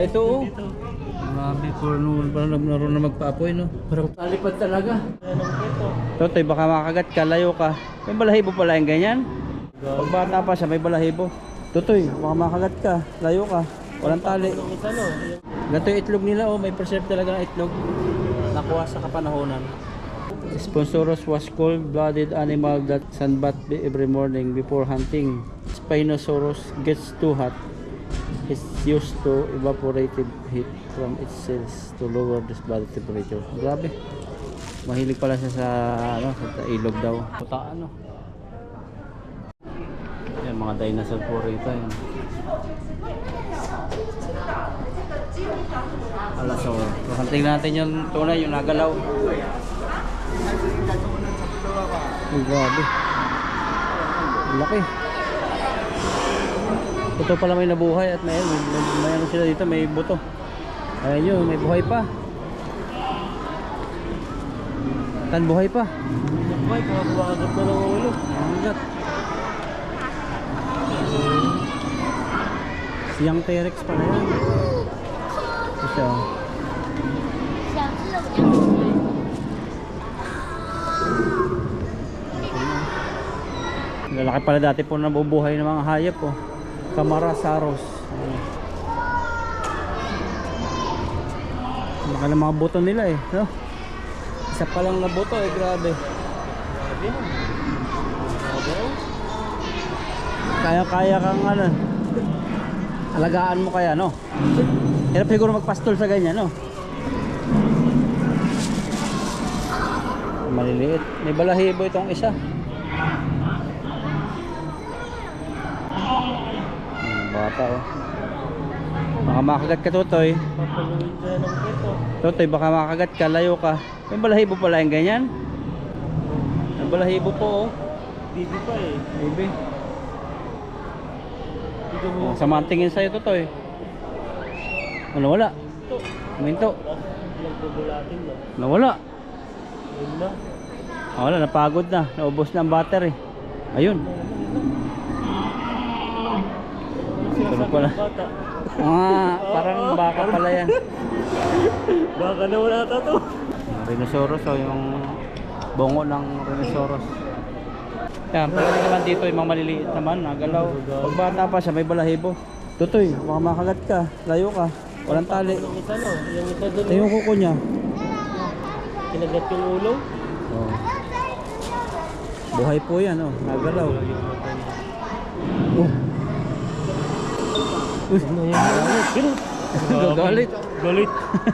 Ito oh. Grabe, parang parang naroon na magpaapoy no. Parang talipad talaga. Totoy, baka makagat ka, layo ka. May balahibo pala yung ganyan. Pag bata pa siya, may balahibo. Totoy, baka makagat ka, layo ka. Walang tali. Ganito yung itlog nila oh, may preserve talaga ng itlog. Nakuha sa kapanahonan. Sponsoros was cold-blooded animal that sunbath every morning before hunting. Spinosaurus gets too hot. It's used to evaporated heat from its cells to lower this body temperature. Grabe. Mahilig pala siya sa ano, sa ilog daw. Puta ano. Yan mga dinosaur po rito yan. Alasaur. So, hunting natin yung tunay, yung nagalaw. Ay, grabe. Laki. Ito pala may nabuhay at may, may, may, may ano sila dito, may buto. Ayun yun, may buhay pa. Tan buhay pa. Ay, kumakagat na ng ulo. Ang gat. Siyang T-Rex pala yan. Ito siya. oh. Lalaki pala dati po nabubuhay ng mga hayop po. Camarasaurus. Ayan. Laki ng mga buto nila eh. No? Isa pa lang na buto eh, grabe. Kaya-kaya kang ano. Alagaan mo kaya, no? Hirap siguro magpastol sa ganyan, no? Maliliit. May balahibo itong isa. Bata, oh. Baka makagat ka, ito. Totoy, baka makagat ka, layo ka. May balahibo pala yung ganyan. May balahibo po, oh. Bibi pa eh. Mo Oh, sama ang tingin sa'yo, Totoy. Ano, wala? Minto. Nawala. Yun na. Ah, wala, napagod na. Naubos na ang battery. Ayun. Sinasabi pala. Ah, parang baka pala yan. Baka na wala ata to. Rhinoceros o yung bongo ng rhinoceros. Yan, pwede naman dito yung mga maliliit naman, nagalaw. Pag bata pa siya, may balahibo. Tutoy, baka makagat ka, layo ka. Walang tali. Yung isa no. Yung isa dun. Ito yung kuko niya. Kinagat yung ulo. Oh. Buhay po yan, oh. Nagalaw. Oh. Uy, Ganun. Gagalit. Galit.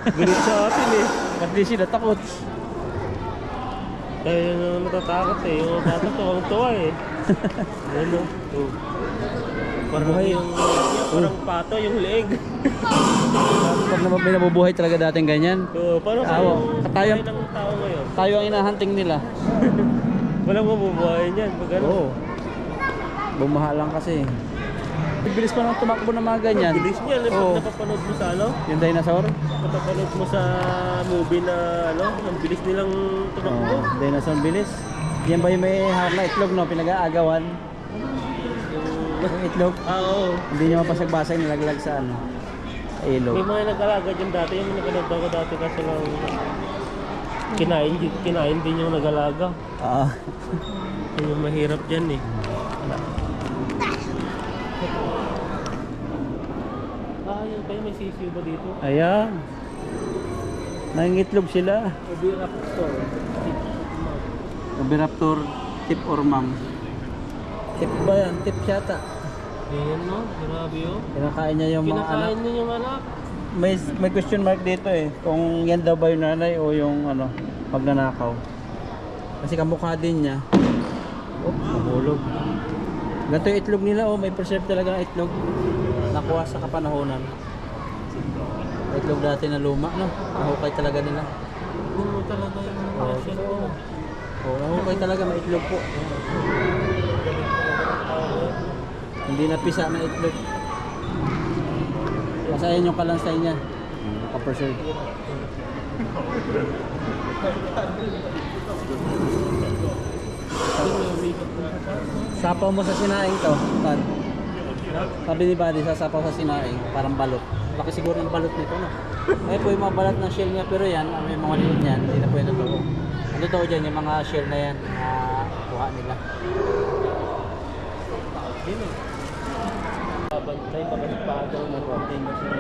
Galit sa atin eh. Ba't di sila takot? Kaya na natatakot eh. Yung bata to, ang tuwa eh. Ano? Oh. Parang Buhay. yung, parang pato yung leeg. Pag naman may nabubuhay talaga dating ganyan. So, parang Awa. yung Katayang- buhay ng tao ngayon. Tayo ang inahunting nila. Walang mabubuhay niyan. Pag ano, Oo. Bumaha lang kasi. Bilis pa nang tumakbo ng mga ganyan. bilis niya. Pag Oo. napapanood mo sa ano, Yung dinosaur? napapanood mo sa movie na ano, ang bilis nilang tumakbo. Oo. Dinosaur bilis. Yan ba yung may hawak na itlog no? Pinag-aagawan? Yung itlog? Ah, oo. Hindi niya mapasagbasay nilaglag sa ano? Ilog. May mga nag-alaga dyan dati. Yung naganood ako dati kasi lang kinain, kinain din yung nag-alaga. Oo. Yun Yung mahirap dyan eh. Kayo may sisiyo ba dito? Ayan. Nangitlog sila. Oviraptor. Oviraptor tip or mom. Tip ba yan? Tip yata. Ayan no, grabe yun. Kinakain niya yung mga anak. Kinakain niya yung anak. May may question mark dito eh kung yan daw ba yung nanay o yung ano pagnanakaw. Kasi kamukha din niya. Oh, nahulog. Ganito yung itlog nila oh, may preserve talaga ng itlog. Nakuha sa kapanahonan. Itlog dati na luma, no? Nahukay talaga nila. Mo talaga yung Oo, passion totoo. mo. Oh, nahukay talaga may itlog po. Hindi napisa na itlog. Masayan yung kalansay niya. Naka-preserve. Sapaw mo sa sinaing to, Tad. Sabi ni Buddy, sasapaw sa sinaing, parang balot. Laki siguro ng balot nito, no? Ay po yung mga balat ng shell niya, pero yan, ano yung mga liit niyan, hindi na po yung totoo. Ang totoo dyan, yung mga shell na yan, na kuha nila. Yun eh. Babantay, babantay ng konting na sila.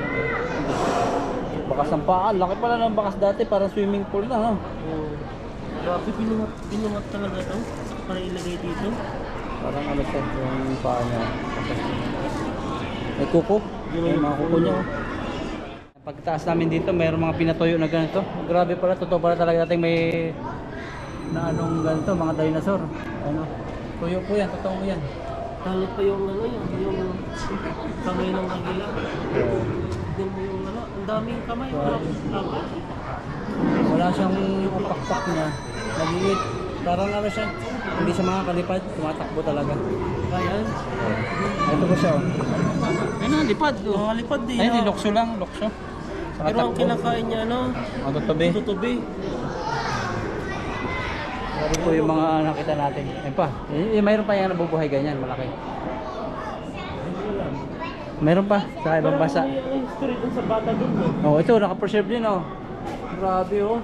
Bakas ng paa, laki pala ng bakas dati, parang swimming pool na, no? Grabe, binungat, binungat talaga to. Para ilagay dito. Parang ano siya, yung paa niya. May kuko, may mga kuko niya. Pagtaas namin dito, mayroong mga pinatuyo na ganito. Grabe pala, totoo pala talaga natin may na anong ganito, mga dinosaur. Ano? Tuyo po yan, totoo yan. Talo pa yung ano yun, yung kamay ng agila. Tignan mo yung ano, ang daming kamay. Wala siyang pakpak niya. Nagiit. Parang ano siya, hindi siya makakalipad, tumatakbo talaga. Kaya, Ito po siya. oh. Ayun na, lipad. Oh. Nakalipad din. Ayun, ah. lokso lang, lokso. Saka Pero ang takbo. kinakain niya, ano, Ang tutubi. tutubi. Ito po yung mga nakita natin. Ayun pa. Eh, mayroon pa yan nabubuhay ganyan, malaki. Mayroon pa sa ibang bansa. May ano, history dun sa bata dun, no? Oh, ito naka-preserve din oh. Grabe oh.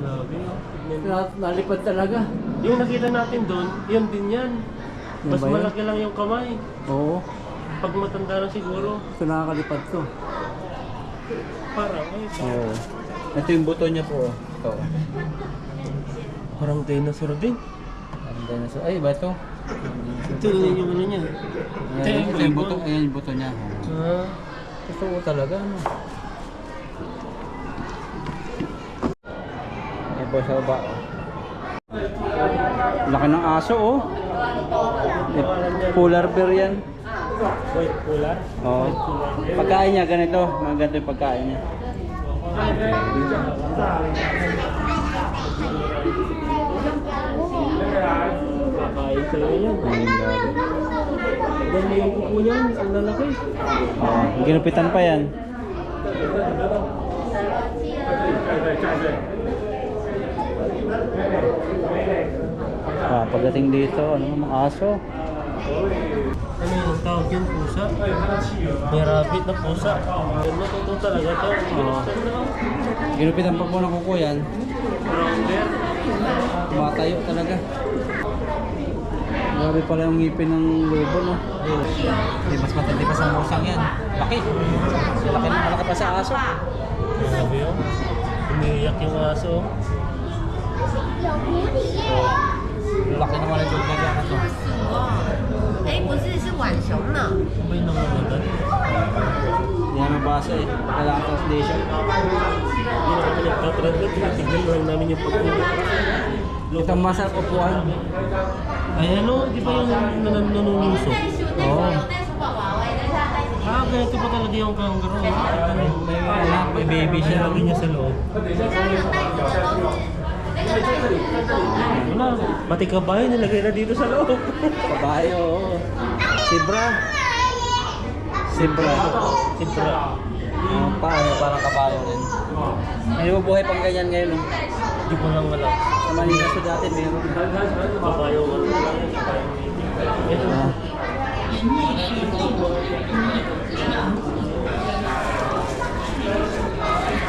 Grabe, mo. Na- Nalipad talaga. Yung nakita natin doon, yun din yan. Yun Mas ba yun? malaki lang yung kamay. Oo. Pag matanda na siguro, Ito nakakalipad to. parang, ay, Oo. Ito yung buto niya po. oh. Ito. parang dinosaur din. Ang dinosaur. Ay, ba ito? Ito yung ano niya. Ayan, ito yung buto. Ayan yung buto niya. Ah, Totoo talaga, ano? Ayan po sa baba, oh. Laki ng aso, oh. Eh, Polar bear yan. white polar. Oo. Pagkain niya, ganito. Mga ganito yung pagkain niya. Kakain sila yan. Ayun, grabe. Ganda yung kuko niyan, ang lalaki. Oo, ginupitan pa yan. Ah, pagdating dito, ano mga aso? Ano yung tawag yun, pusa? May rabbit na pusa. Ganda, totoo talaga to. Oo. Ginupitan pa po ng kuko yan. Brown bear. Tumatayo talaga. Grabe pala yung ngipin ng lobo, no? Hindi, mas matindi pa sa musang yan. Laki. Laki na malaki pa sa aso. Grabe yun. Umiiyak yung aso laki naman ito baga na to. Eh, busi si Wan na. May naman ito. Yan basa eh. Kailangan translation. Hindi na kami nagtatranslate. Tignan lang namin yung pagkulit. Ito masarap upuan. Ay ano, di ba yung nanunusok? Oo. Oh. Ah, pa talaga yung kangaroo. Ah, may, may, may baby siya. Lagi niya sa loob. Wala, pati kabayo nilagay na dito sa loob. Kabayo. Sibra. Sibra. Siyempre. Ang paano, parang kabayo rin. May bubuhay pang ganyan ngayon. No? Di ko lang wala. Sa Manila sa dati, meron. Kabayo ano Ito. Ah.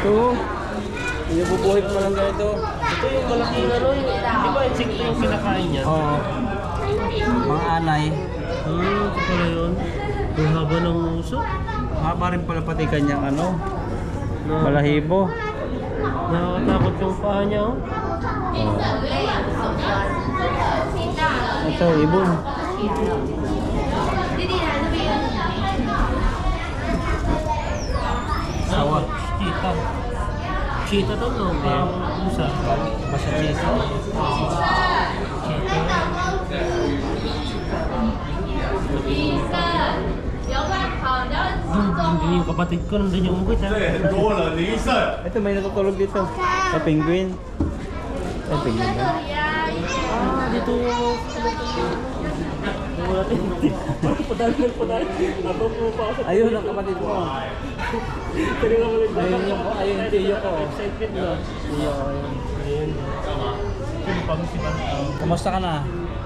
Ito. May bubuhay pa lang ganito. Ito yung malaking ano, yung, di ba insekto yung kinakain niya? Oo. Mga anay. Hmm, ito pala yun. Yung haba ng uso. Haba rin pala pati kanyang ano, Na, balahibo. Nakakatakot yung paa niya. Oh. Ito, ibon. Sawa. Cheetah. Cheetah to, no? Parang usa. Basta. Doon, doon yung kapatid ko, nandun yung unggoy. ha? Ito, may natutulog dito. Sa penguin. Ay, penguin ba? Ah, dito. Wala din. Padali, padali. Ako po pa ako sa Ayun, ang kapatid mo. Kanina ko ulit Ayun yung, ayun yung tiyo ko. Excited na. Tiyo ko, ayun. Ayun. Sino pa si? Kamusta ka na?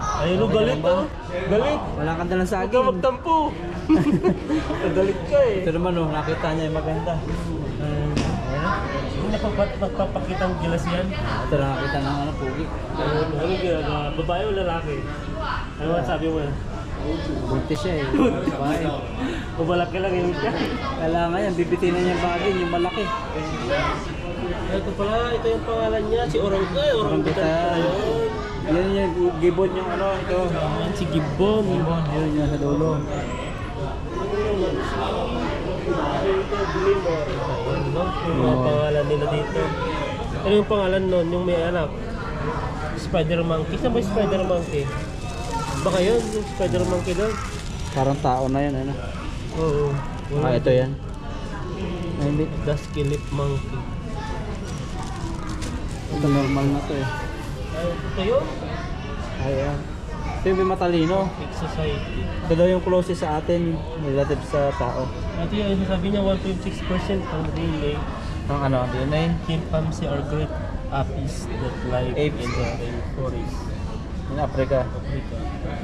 Ayun, oh, galit oh. Galit. Wala kang dalang Huwag ka magtampo. Galit ka eh. Ito naman oh, nakita niya yung maganda. Ayun. Nagpapakita ang gilas yan. Ito na nakita ng ano, pugi. Ayun, ano ginagawa? Babae o lalaki? Ano man sabi mo? Buntis siya eh. Babae. Mabalaki lang yun siya. Kailangan yan, bibitinan niya yung bagay, yung malaki. Ito pala, ito yung pangalan niya. Si Orang, ay, Orangutan pala yun. Yan yung gibon yung ano, ito. Si Gibbon. Gibon, yun yung sa dulo. Ano? Yung mga pangalan nila dito. Ano yung pangalan nun? Yung may anak? Spider Monkey. Saan ba yung Spider Monkey? Baka yun, yung Spider Monkey doon. Parang tao na yan, ano. Oo. Ah, ito yan. Ay, hindi. Dusky Lip Monkey. Ito normal na to eh. Ay, ito yun? Ayan. Ito yung may matalino. Big Society. Ito daw yung closest sa atin, relative sa tao. Ito yung sabi niya 1.6% ang relay. Ang ano, DNA. Chimpanzee are great apes that live Apes. in the rainforest. In Africa. Africa.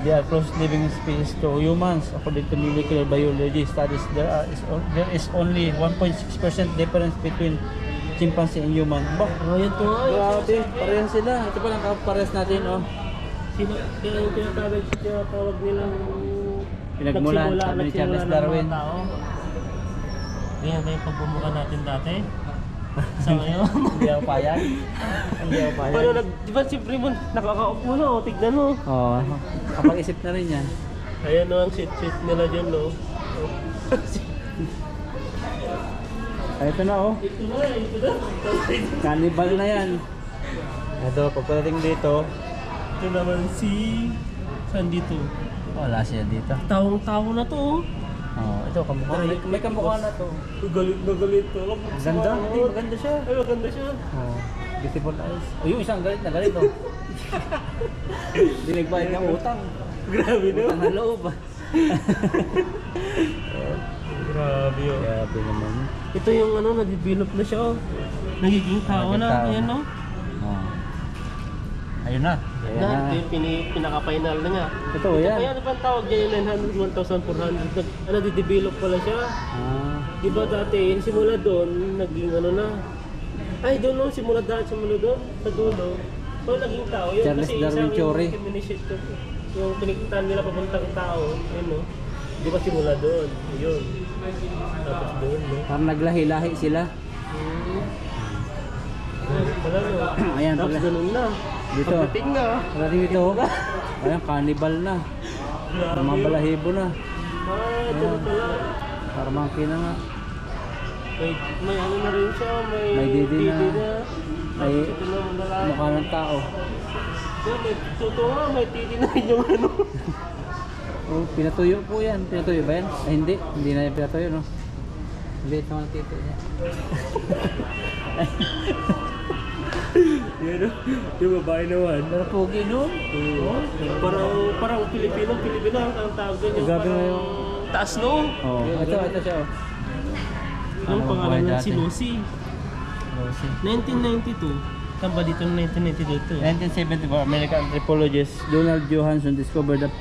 They are close living species to humans. According to molecular biology studies, there, are, is, there is only 1.6% difference between chimpanzee and human. Bah, Oh, yan to nga. grabe, parehas sila. Ito pa lang kapares natin, oh. Sino, kaya yung tinatawag, tinatawag nilang Pinagmulan, nagsimula- sabi ni nagsimula Charles ng Darwin. mga tao. Ba yung pagbumuka natin dati? Sa ngayon? Hindi ako payag. Hindi ako payag. Pero nag, di ba si Primo nakakaupo na oh, tignan mo. Oo, oh, kapag-isip na rin yan. Ayan no, ang shit-shit nila dyan no. Ay, ito na, oh. ito na, ito na. Cannibal na yan. Ito, pagpadating dito, Ito naman si... Saan dito? wala siya dito. Tawang-tawo na to oh. Oh, ito kamukha. May, may kamukha na to. Galit na galit to. Alam mo, Ganda, hindi maganda siya. Ay, maganda siya. Oh, beautiful eyes. Oh, yung isang galit na galit, oh. Hindi nagbayad ng utang. Grabe no. Utang na loob. Grabe oh. Grabe naman. Ito yung ano, na-develop na siya oh. Nagiging tao na. tao Ayan na. no. Ayun na. Ayan Na, ito yung pini, pinaka-final na niya. Totoo Ito yan. kaya ano ba ang tawag niya yung 900, 1,400? Nag, ano, di-develop pala siya. Ah, Di ba dati, yung simula doon, naging ano na. Ay, doon no, simula dahil simula doon, sa dulo. So, naging tao yun. Charles Kasi Darwin Theory. Yung, yung piniktan nila papuntang tao, yun no. Di ba simula doon? Yun. Tapos doon, no. parang naglahi-lahi sila. Ayan Tapos pala. ganun na. Dito. Pagdating na. Parating dito. Ayan, cannibal na. Grabe Mga yun. balahibo na. Ah, doon pala. Para monkey na nga. May, may ano na rin siya, may, May didi na. na. May. Mukha ng tao. Yeah, may totoo nga, may titi na rin yung ano. Oh, pinatuyo po yan. Pinatuyo ba yan? Ay, hindi. Hindi na yan pinatuyo, no? Hindi, ito ang tito niya. Yan o, yung babae naman. Pero pogi nun. Oo. Parang, parang Pilipino, Pilipino ang tawag doon. Yung Grabe na yung- taas no? Oh, ito, ito siya, oh. Yung Ano, pangalan niya si Lucy. Lucy. 1992. Saan ba dito ng 1992 to? 1974, American anthropologist Donald Johansson discovered the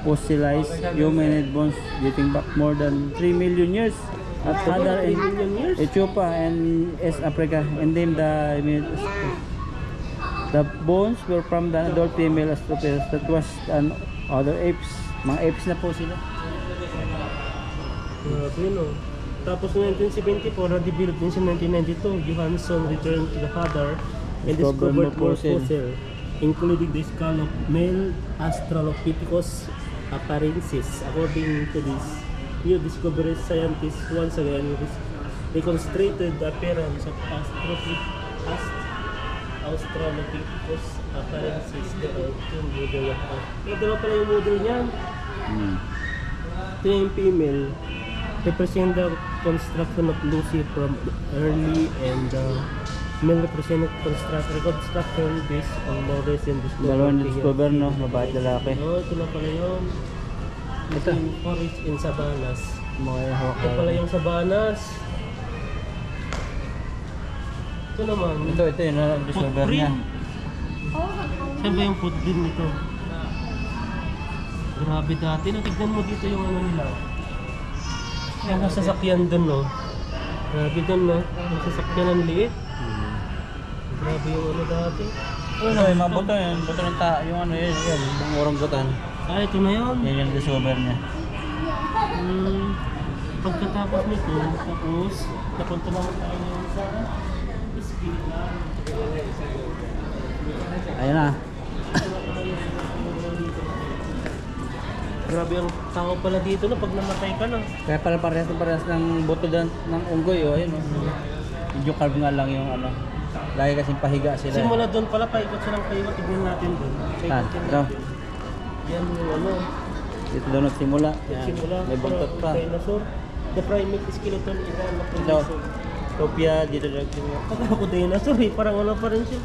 fossilized human bones dating back more than 3 million years at Hadar in 3 million? Ethiopia and East Africa. And named the the bones were from the adult female Australopithecus that was an other apes. Mga apes na po sila. Uh, Grabe no. Tapos noong 1974, na-develop din sa 1992, Johansson returned to the father and Discovered more fossil, including the skull of male Australopithecus afarensis. According to this new discovery, scientists once again reconstructed the appearance of Australopith- Aust- Australopithecus afarensis. Ito yung model of May dalawa pala yung model niyan. hmm. Ito yung female represent the construction of Lucy from early and uh, male represent construct reconstruction based on more recent discovery. dalawang discover no babae at lalaki Oh, ito na pala yun. Ito. Forest in sabanas. mga hawak Ito pala yung sabanas. Ito naman. ito ito yung na- discover niya. Saan ba yung footprint nito? Grabe dati. No, tignan mo dito yung ano nila. Yung sasakyan dun, no? Grabe dun, no? Yung sasakyan ang liit. Grabe yung ano dati. Ano eh, mga buto yan. Buto ng ta, yung ano yun, yun, yung oranggutan. Ah, ito na yun. Yan yung discover niya. Hmm. Pagkatapos nito, tapos, napunta naman tayo ngayon sa Iskila. Ayan na. Grabe ang tao pala dito no pag namatay ka na. Kaya pala parehas na parehas ng buto dan, ng unggoy, oh, ayun, oh. Medyo carve nga lang yung ano. Lagi kasing pahiga sila. Simula doon pala, paikot silang paikot. Tignan natin doon. Saan? Paikot Ito. Yan yung ano. Dito daw nagsimula. Yan. Simula. May buntot pa. Dinosaur. The primate skeleton is an Ito. dinosaur. Topia, dito nagsimula. Akala ko dinosaur eh. Parang ano pa rin siya.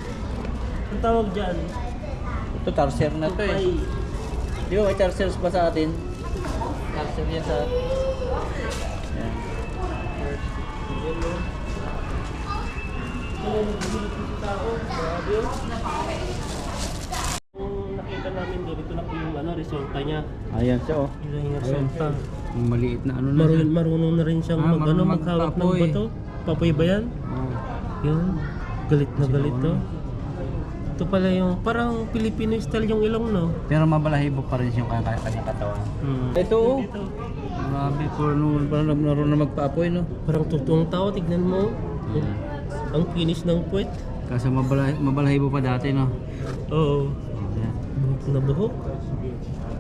Ang tawag dyan. Ito, tarsier na to eh. Di ba may tarsiers pa sa atin? Tarsier yan sa... Yan. Yan no. Ano yung gulit ng tao? Grabe oh. Kung nakita namin doon, ito na po yung ano, resulta niya. Ayan siya, oh. Yun yung resulta. Yung maliit na ano na Marunong, siya. marunong na rin siyang Ah, mag, ano, marunong maghawak ng magpapoy. bato. Papoy ba yan? Oh. Yun. Galit na galit to. ano? Ito pala yung parang Filipino style yung ilong no. Pero mabalahibo pa rin yung kanya kanyang katawan. Hmm. Ito, oh. Ito. Grabe po, nung parang naroon na magpaapoy, no? Parang totoong tao, tignan mo. Ang finish ng puwet. Kaso mabala, mabalahibo pa dati, no? Oo. Na buhok.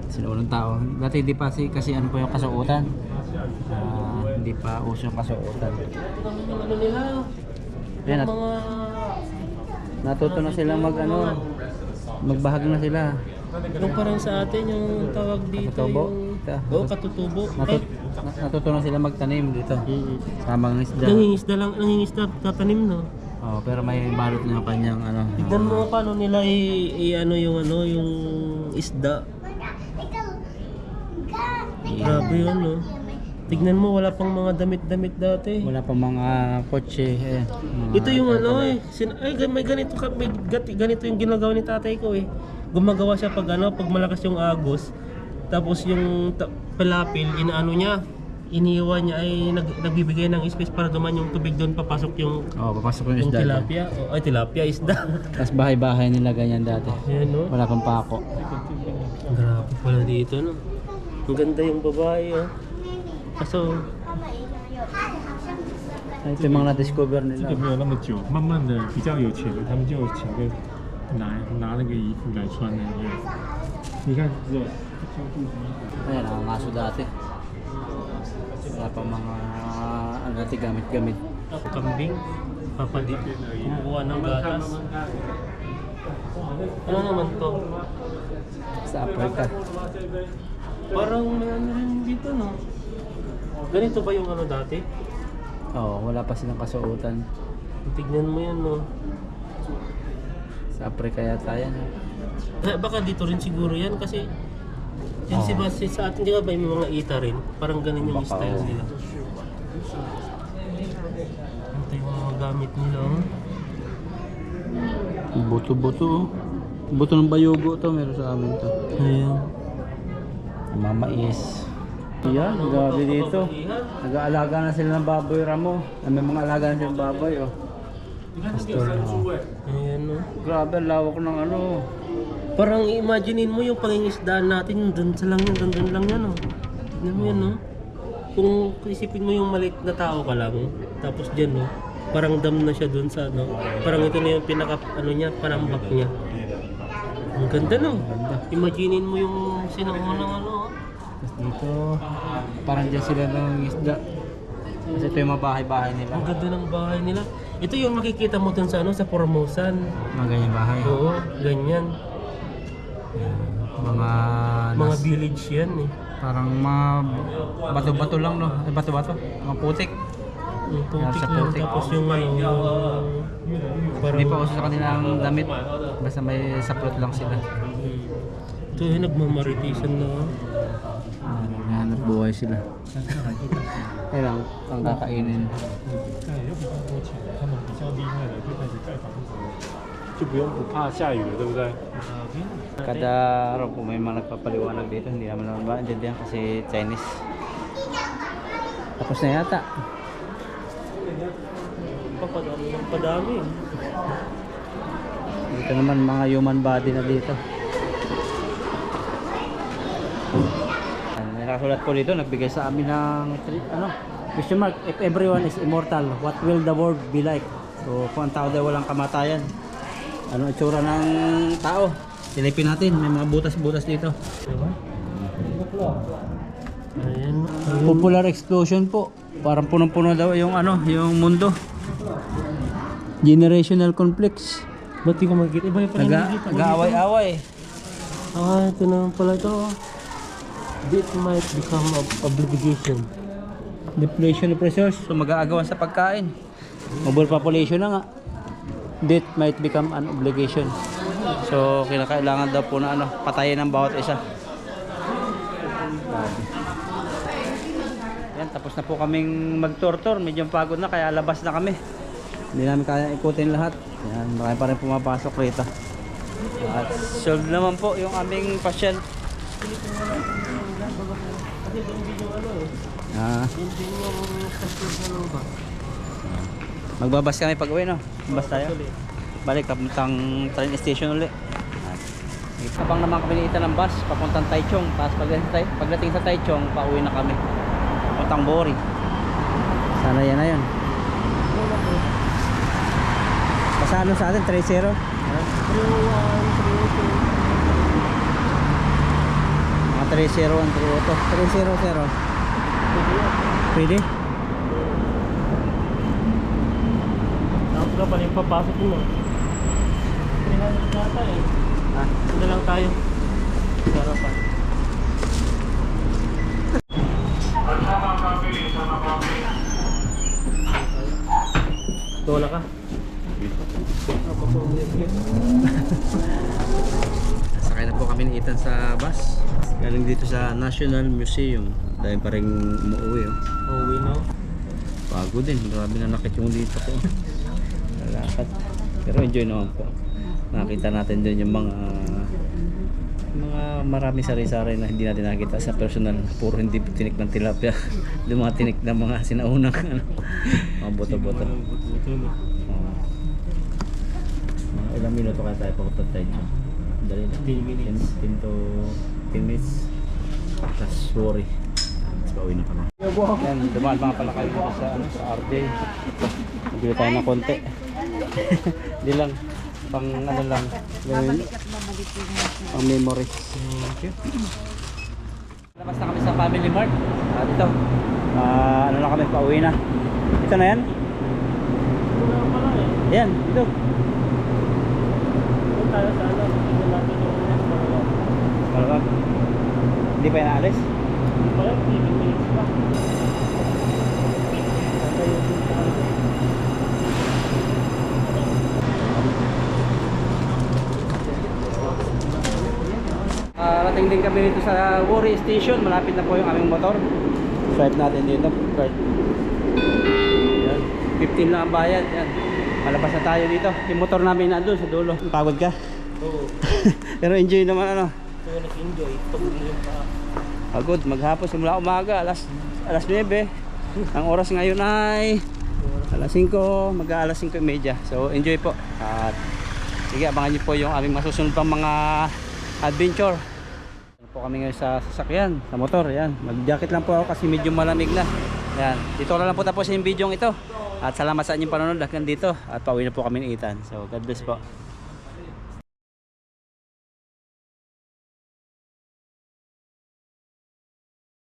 Sinuunang tao. Dati hindi pa si, kasi ano pa yung kasuotan. Ah, hindi pa uso yung kasuotan. Ano nila. Yan, Yung at mga... natuto na sila mag ano, magbahag na sila. Yung parang sa atin, yung tawag dito Katutubo? yung... Ito. Oo, katutubo. Natut na- natuto na sila magtanim dito. Mm. Samang isda. Nangingisda lang, nangingisda tatanim no. Oh, pero may balot na yung kanyang ano. Tignan mo paano nila i, i- ano yung ano yung isda. Grabe yun no. Tignan mo wala pang mga damit-damit dati. Wala pa mga kotse. Eh, mga Ito yung ano eh. Sin ay may ganito ka may gati- ganito yung ginagawa ni tatay ko eh. Gumagawa siya pag ano pag malakas yung agos. Tapos yung ta- palapil inaano niya iniiwan niya ay nag, nagbibigay ng space para duman yung tubig doon papasok yung Oh, papasok yung yung isda. dyan. tilapia. Oh, ay tilapia isda. Tapos bahay-bahay nila ganyan dati. Ayan no. Wala pang pako. Grabe pala dito, no? Ang ganda yung babae, oh. Kaso, Ito yung mga na-discover 这 nila. 个没有那么久，慢慢的比较有钱的，他们就抢个拿拿那个衣服来穿的样子。你看，只有穿布衣服。 Ayan, ang aso dati. Wala pa mga ano dati gamit-gamit. kambing, papadi, kumukuha ng gatas. Ano naman to? Sa Africa. Parang may ano rin dito, no? Ganito ba yung ano dati? Oo, wala pa silang kasuotan. Tignan mo yan, no? Sa Africa yata yan. Eh, baka dito rin siguro yan kasi yan si. Basi sa atin, di ba ba yung mga ita rin? Parang ganun yung Baka, style oo. nila. Ito yung mga gamit nila, oh. Buto-buto. oh. Buto ng bayugo to, meron sa amin to. Ayan. Mamais. Yan, grabe dito. Nag-aalaga na sila ng baboy ramo. Ah, May mga alaga na silang baboy oh. Pastor, oh. Ayan, no? Grabe, ang lawak ng ano. Parang imaginein mo yung pangingisdaan natin, dun sa lang yun, dun, dun lang yan, oh. Tignan mo yan, no? Kung isipin mo yung maliit na tao ka lang, tapos dyan, no? Parang dam na siya dun sa, ano? Parang ito na yung pinaka, ano niya, panambak niya. Ang ganda, no? Imaginein mo yung sinaunang, ano, oh. Tapos dito, parang dyan sila ng isda. Kasi ito yung mga bahay-bahay nila. Ang ganda ng bahay nila. Ito yung makikita mo dun sa, ano, sa Formosan. Mga ganyan bahay. Oo, ganyan. Mga, Mga nas- village yan, eh. parang mga bato-bato lang no. Ay, bato-bato. Mga putik. Yung Yan, putik sa lang, putik. tapos yung ano, yung... Parang... Hindi pa uso sa kanilang damit. Basta may saplot lang sila. Hmm. Ito yung nagmamaritisan na. Ah, Naghahanap buhay sila. Kaya lang, ang kakainin.但也有比较多钱，他们比较厉害的就开始盖房子了。 就不用不怕下雨了，对不对？ Kada araw po may mga nagpapaliwanag dito, hindi naman naman maintindihan kasi Chinese. Tapos na yata. Papadami ng padami. Dito naman mga human body na dito. Ano, May nakasulat po dito, nagbigay sa amin ng tri- ano, question mark, if everyone is immortal, what will the world be like? So, kung ang tao daw walang kamatayan, ano itsura ng tao? Silipin natin, may mga butas-butas dito. Ayan. Popular explosion po. Parang punong-puno daw yung ano, yung mundo. Generational conflicts. Ba't di ko makikita? Iba yung pala nakikita nag-aaway-away. Ah, ito naman pala ito. This might become a obligation. Depletion of resources. So mag-aagawan sa pagkain. Overpopulation na nga. Death might become an obligation. So kinakailangan daw po na ano, patayin ng bawat isa. Yan, tapos na po kaming mag-tour-tour. Medyo pagod na kaya labas na kami. Hindi namin kaya ikutin lahat. Yan, marami pa rin pumapasok rito. At solve naman po yung aming pasyal. Ah, Yun din yung magbabas kami pag uwi, no? Bas tayo. Balik, papuntang train station uli. Habang naman kami niita ng bus, papuntang Taichung. Tapos pagdating, pagdating sa Taichung, pauwi na kami. Papuntang Bori. Sana yan na yun. Basta ano sa atin, 3-0. Mga 3-0, 1 3 3-0-0. Pwede? Ka pala yung papasok mo. 300 nata eh. Ah, Ito lang tayo. Sarapan. Tola ka. Sakay na po kami ni Ethan sa bus. Galing dito sa National Museum. Dahil pa rin umuwi. Oh. Uuwi na. Pagod din. Grabe na nakit yung dito ko. Lalakad. Pero enjoy naman po. Nakita natin doon yung mga mga marami sari-sari na hindi natin nakita sa personal. Puro hindi tinik ng tilapia. yung mga tinik ng mga sinaunang ano, mga. Oo. Mga ilang minuto kaya tayo papunta tayo dyan. Dali lang. 10 minutes. 10 to 10 minutes. Plus worry. Tapos pauwi na kami. Yan, dumaan mga pala kayo sa, ano, sa RJ. Nabili tayo ng konti. Hindi lang. Pang ano lang. Gawin. Pang memory. Okay. Labas na kami sa Family Mart. Ah, dito. Ah, ano na kami, pauwi na. Ito na yan? Ito na pala eh. Yan, dito. Doon tayo sa ano. Tingnan natin yung next mga. Malamag. Hindi pa yan naalis? Pala, 15 minutes pa. Ah, rating din kami dito sa Worry Station. Malapit na po yung aming motor. Swipe natin dito. Card. Yan. 15 lang ang bayad. Yan. Malabas na tayo dito. Yung motor namin nandun sa dulo. Pagod ka? Oo. Pero enjoy naman ano. Yung nag-enjoy. Pagod yung pa. Pagod. Maghapon simula umaga. Alas, alas 9. Ang oras ngayon ay alas 5. Mag alas 5.30. So enjoy po. At sige abangan niyo po yung aming masusunod pang mga adventure. Po kami ngayon sa sasakyan, sa motor. Yan. Mag-jacket lang po ako kasi medyo malamig na. Yan. Dito na lang po tapos yung video ito. At salamat sa inyong panonood hanggang dito. At pauwi na po kami ng Ethan. So God bless po.